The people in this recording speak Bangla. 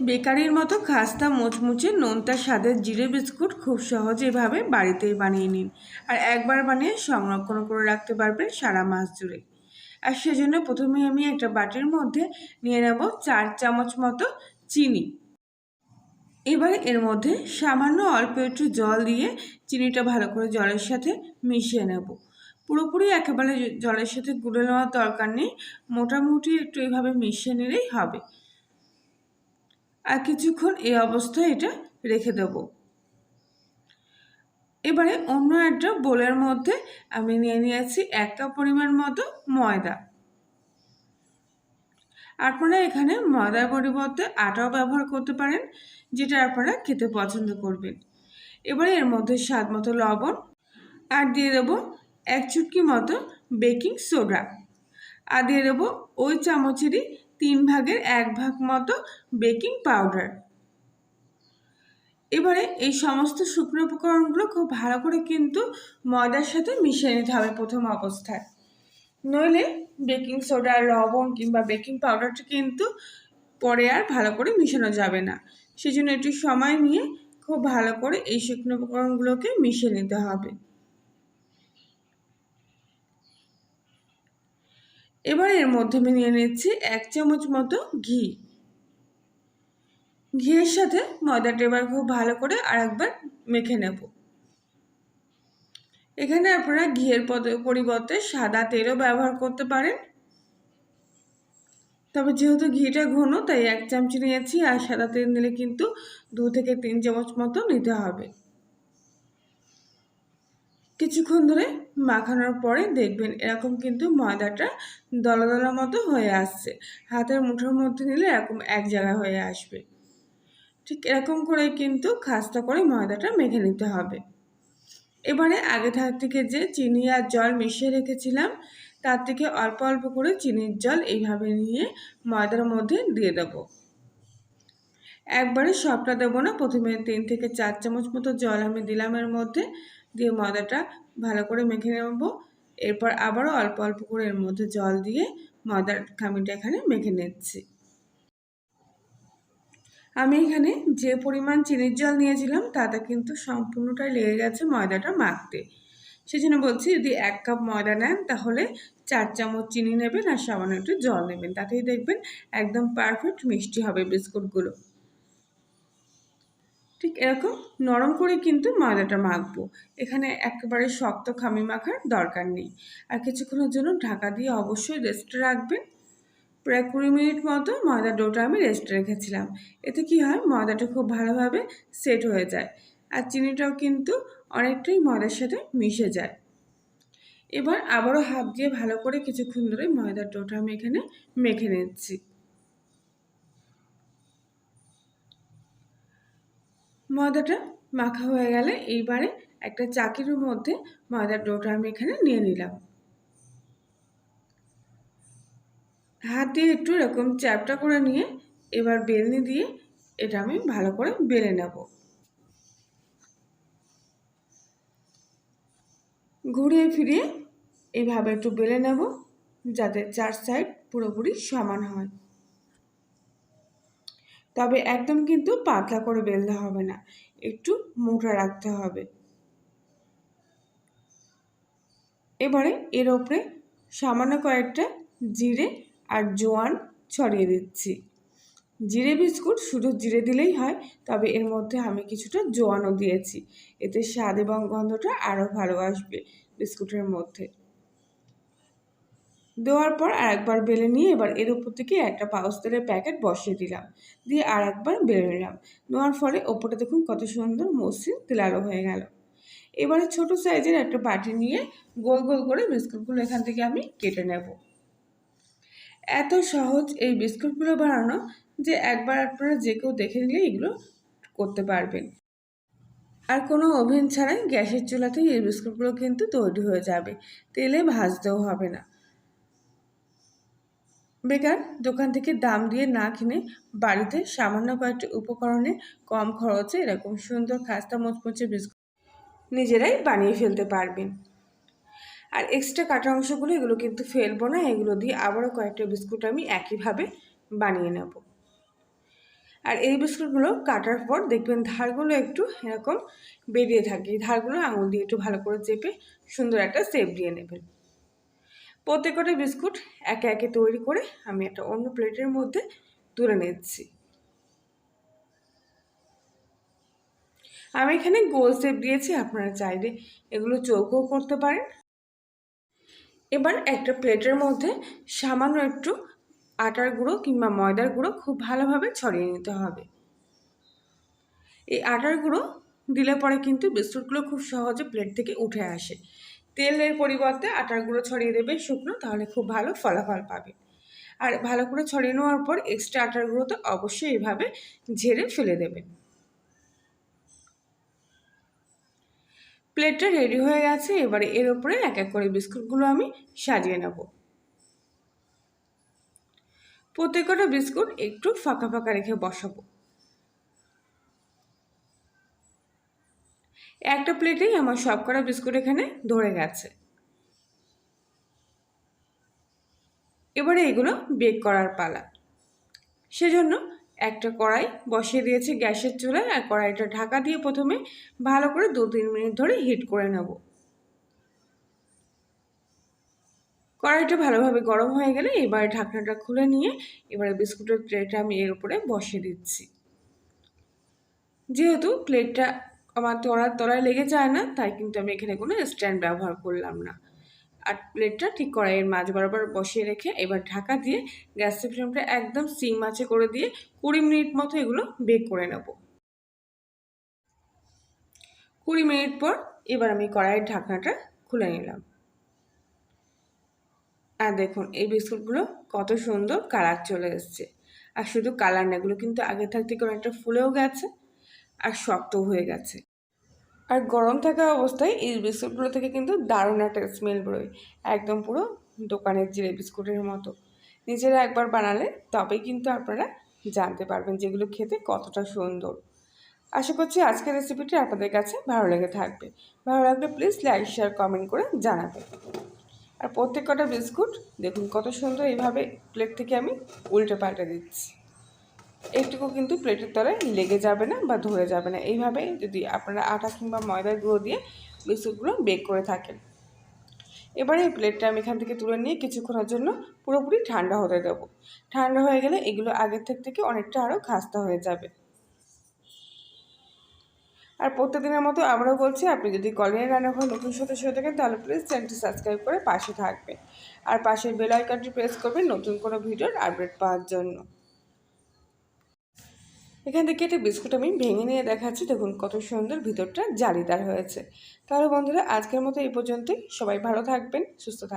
বেকারির মতো খাস্তা মুচমুচে নোনতা স্বাদের জিরে বিস্কুট খুব সহজেভাবে বাড়িতেই বানিয়ে নিন। আর একবার বানিয়ে সংরক্ষণ করে রাখতে পারবেন সারা মাস জুড়ে। আর সেজন্য প্রথমে আমি একটা বাটির মধ্যে নিয়ে নেব চার চামচ মতো চিনি। এবারে এর মধ্যে সামান্য অল্প একটু জল দিয়ে চিনিটা ভালো করে জলের সাথে মিশিয়ে নেব। পুরোপুরি একেবারে জলের সাথে গুলে নেওয়ার দরকার নেই। মোটামুটি একটু এইভাবে মিশিয়ে নিলেই হবে। আর কিছুক্ষণ এই অবস্থায় এটা রেখে দেব। এবারে অন্য একটা বোলের মধ্যে আমি নিয়ে নিয়েছি এক কাপ পরিমাণ মতো ময়দা। আপনারা এখানে ময়দার পরিবর্তে আটাও ব্যবহার করতে পারেন, যেটা আপনারা খেতে পছন্দ করবেন। এবারে এর মধ্যে স্বাদ মতো লবণ আর দিয়ে দেবো এক চুটকি মতো বেকিং সোডা। আর দিয়ে দেবো ওই চামচেরই তিন ভাগের এক ভাগ মতো বেকিং পাউডার। এবারে এই সমস্ত শুকনো উপকরণগুলো খুব ভালো করে কিন্তু ময়দার সাথে মিশিয়ে নিতে হবে প্রথম অবস্থায়। নইলে বেকিং সোডা, লবণ কিংবা বেকিং পাউডারটি কিন্তু পরে আর ভালো করে মিশানো যাবে না। সেজন্য একটু সময় নিয়ে খুব ভালো করে এই শুকনো উপকরণগুলোকে মিশিয়ে নিতে হবে। এবার এর মধ্যে আমি নিয়ে নিচ্ছি এক চামচ মতো ঘি। ঘিয়ের সাথে ময়দাটা এবার খুব ভালো করে আর একবার মেখে নেব। এখানে আপনারা ঘিয়ের পরিবর্তে সাদা তেলও ব্যবহার করতে পারেন। তবে যেহেতু ঘিটা ঘন, তাই এক চামচ নিয়েছি আর সাদা তেল নিলে কিন্তু দু থেকে তিন চামচ মতো নিতে হবে। কিছুক্ষণ ধরে মাখানোর পরে দেখবেন এরকম কিন্তু ময়দাটা দলা দলা মতো হয়ে আসছে। হাতের মুঠোর মধ্যে নিলে এরকম এক জায়গায় হয়ে আসবে। ঠিক এরকম করে কিন্তু খাস্তা করে ময়দাটা মেখে নিতে হবে। এবারে আগে থাক থেকে যে চিনি আর জল মিশিয়ে রেখেছিলাম, তার থেকে অল্প অল্প করে চিনির জল এইভাবে নিয়ে ময়দার মধ্যে দিয়ে দেব। একবারে সবটা দেবো না, প্রথমে তিন থেকে চার চামচ মতো জল আমি দিলাম এর মধ্যে। দিয়ে ময়দাটা ভালো করে মেখে নেব। এরপর আবারও অল্প অল্প করে এর মধ্যে জল দিয়ে ময়দার খামিটা এখানে মেখে নিচ্ছি। আমি এখানে যে পরিমাণ চিনির জল নিয়েছিলাম, তাতে কিন্তু সম্পূর্ণটাই লেগে গেছে ময়দাটা মাখতে। সেই জন্য বলছি, যদি এক কাপ ময়দা নেন, তাহলে চার চামচ চিনি নেবেন আর সামান্য একটু জল নেবেন। তাতেই দেখবেন একদম পারফেক্ট মিষ্টি হবে বিস্কুটগুলো। ঠিক এরকম নরম করে কিন্তু ময়দাটা মাখবো। এখানে একেবারে শক্ত খামি মাখার দরকার নেই। আর কিছুক্ষণের জন্য ঢাকা দিয়ে অবশ্যই রেস্টে রাখবেন। প্রায় কুড়ি মিনিট মতো ময়দার ডোটা আমি রেস্টে রেখেছিলাম। এতে কি হয়, ময়দাটা খুব ভালোভাবে সেট হয়ে যায় আর চিনিটাও কিন্তু অনেকটাই ময়দার সাথে মিশে যায়। এবার আবারও হাত দিয়ে ভালো করে কিছুক্ষণ ধরে ময়দার ডোটা আমি এখানে মেখে নিচ্ছি। ময়দাটা মাখা হয়ে গেলে এইবারে একটা চাকির মধ্যে ময়দার ডোটা আমি এখানে নিয়ে নিলাম। হাত দিয়ে একটু এরকম চ্যাপটা করে নিয়ে এবার বেলনি দিয়ে এটা আমি ভালো করে বেলে নেব। ঘুরিয়ে ফিরিয়ে এইভাবে একটু বেলে নেব যাতে চার সাইড পুরোপুরি সমান হয়। তবে একদম কিন্তু পাতলা করে বেলতে হবে না। একটু মোটা রাখতে হবে। এবারে এর ওপরে সামান্য কয়েকটা জিরে আর জোয়ান ছড়িয়ে দিচ্ছি। জিরে বিস্কুট শুধু জিরে দিলেই হয়, তবে এর মধ্যে আমি কিছুটা জোয়ানও দিয়েছি। এতে স্বাদ এবং গন্ধটা আরও ভালো আসবে বিস্কুটের মধ্যে। দেওয়ার পর আর একবার বেলে নিয়ে এবার এর উপর থেকে একটা পাউস তেলের প্যাকেট বসিয়ে দিলাম। দিয়ে আর একবার বেলে নিলাম। নেওয়ার ফলে ওপরটা দেখুন কত সুন্দর মসৃণ তেলালো হয়ে গেল। এবারে ছোট সাইজের একটা বাটি নিয়ে গোল গোল করে বিস্কুটগুলো এখান থেকে আমি কেটে নেব। এত সহজ এই বিস্কুটগুলো বানানো যে একবার আপনারা যে কেউ দেখে নিলে এগুলো করতে পারবেন। আর কোনো ওভেন ছাড়াই গ্যাসের চুলাতেই এই বিস্কুটগুলো কিন্তু তৈরি হয়ে যাবে। তেলে ভাজতেও হবে না। বেকার দোকান থেকে দাম দিয়ে না কিনে বাড়িতে সামান্য কয়েকটি উপকরণে কম খরচে এরকম সুন্দর খাস্তা মুচমুচে বিস্কুট নিজেরাই বানিয়ে ফেলতে পারবেন। আর এক্সট্রা কাটা অংশগুলো এগুলো কিন্তু ফেলব না, এগুলো দিয়ে আবারও কয়েকটা বিস্কুট আমি একইভাবে বানিয়ে নেব। আর এই বিস্কুটগুলো কাটার পর দেখবেন ধারগুলো একটু এরকম বেরিয়ে থাকে। ধারগুলো আঙুল দিয়ে একটু ভালো করে চেপে সুন্দর একটা সেপ দিয়ে নেবেন। প্রত্যেকটা বিস্কুট একে একে তৈরি করে আমি একটা অন্য প্লেটের মধ্যে তুলে নিচ্ছি। আমি এখানে গোল শেপ দিয়েছি, আপনারা চাইলে এগুলো চৌকো করতে পারেন। এবার একটা প্লেটের মধ্যে সামান্য একটু আটার গুঁড়ো কিংবা ময়দার গুঁড়ো খুব ভালোভাবে ছড়িয়ে নিতে হবে। এই আটার গুঁড়ো দিলে পরে কিন্তু বিস্কুটগুলো খুব সহজে প্লেট থেকে উঠে আসে। তেলের পরিবর্তে আটার গুঁড়ো ছড়িয়ে দেবে শুকনো, তাহলে খুব ভালো ফলাফল পাবে। আর ভালো করে ছড়িয়ে নেওয়ার পর এক্সট্রা আটার গুঁড়ো তো অবশ্যই এভাবে ঝেড়ে ফেলে দেবেন প্লেটটা রেডি হয়ে গেছে, এবারে এর উপরে এক এক করে বিস্কুটগুলো আমি সাজিয়ে নেব। প্রত্যেকটা বিস্কুট একটু ফাঁকা ফাঁকা রেখে বসাবো। একটা প্লেটেই আমার সব কটা বিস্কুট এখানে ধরে গেছে। এবারে এগুলো বেক করার পালা। সেজন্য একটা কড়াই বসিয়ে দিয়েছি গ্যাসের চুলায় আর কড়াইটা ঢাকা দিয়ে প্রথমে ভালো করে দু তিন মিনিট ধরে হিট করে নেব। কড়াইটা ভালোভাবে গরম হয়ে গেলে এবারে ঢাকনাটা খুলে নিয়ে এবারে বিস্কুটের ট্রেটা আমি এর উপরে বসিয়ে দিচ্ছি। যেহেতু প্লেটটা আমার তলার তলায় লেগে যায় না, তাই কিন্তু আমি এখানে কোনো স্ট্যান্ড ব্যবহার করলাম না। আর প্লেটটা ঠিক কড়াইয়ের মাছ বরাবর বসিয়ে রেখে এবার ঢাকা দিয়ে গ্যাসের ফ্লেমটা একদম সিম মাছে করে দিয়ে কুড়ি মিনিট মতো এগুলো বেক করে নেব। কুড়ি মিনিট পর এবার আমি কড়াইয়ের ঢাকনাটা খুলে নিলাম। আর দেখুন, এই বিস্কুটগুলো কত সুন্দর কালার চলে এসছে। আর শুধু কালার না, এগুলো কিন্তু আগে থাকতে অনেকটা ফুলেও গেছে, আর শক্তও হয়ে গেছে। আর গরম থাকা অবস্থায় এই বিস্কুটগুলো থেকে কিন্তু দারুণ একটা স্মেল বেরোয়। একদম পুরো দোকানের জিরে বিস্কুটের মতো। নিজেরা একবার বানালে তবেই কিন্তু আপনারা জানতে পারবেন যেগুলো খেতে কতটা সুন্দর। আশা করছি আজকের রেসিপিটি আপনাদের কাছে ভালো লেগে থাকবে। ভালো লাগলে প্লিজ লাইক শেয়ার কমেন্ট করে জানাবেন। আর প্রত্যেক কটা বিস্কুট দেখুন কত সুন্দর এইভাবে প্লেট থেকে আমি উল্টে পাল্টে দিচ্ছি। একটুকু কিন্তু প্লেটের তলায় লেগে যাবে না বা ধরে যাবে না। এইভাবে যদি আপনারা আটা কিংবা ময়দার গুঁড়ো দিয়ে বিস্কুটগুলো বেক করে থাকেন। এবারে এই প্লেটটা আমি এখান থেকে তুলে নিয়ে কিছুক্ষণের জন্য পুরোপুরি ঠান্ডা হতে দেবো। ঠান্ডা হয়ে গেলে এগুলো আগের থেকে থেকে অনেকটা আরও খাস্তা হয়ে যাবে। আর প্রত্যেকদিনের মতো আমরাও বলছি, আপনি যদি কলিনের রান্নাঘর নতুন সদস্য হয়ে থাকেন, তাহলে প্লিজ চ্যানেলটি সাবস্ক্রাইব করে পাশে থাকবেন। আর পাশের বেল আইকনটি প্রেস করবেন নতুন কোনো ভিডিওর আপডেট পাওয়ার জন্য। এখান থেকে একটা বিস্কুট আমি ভেঙে নিয়ে দেখাচ্ছি। দেখুন কত সুন্দর ভিতরটা জালিদার হয়েছে। তাহলে বন্ধুরা, আজকের মতো এই পর্যন্তই। সবাই ভালো থাকবেন, সুস্থ থাকবেন।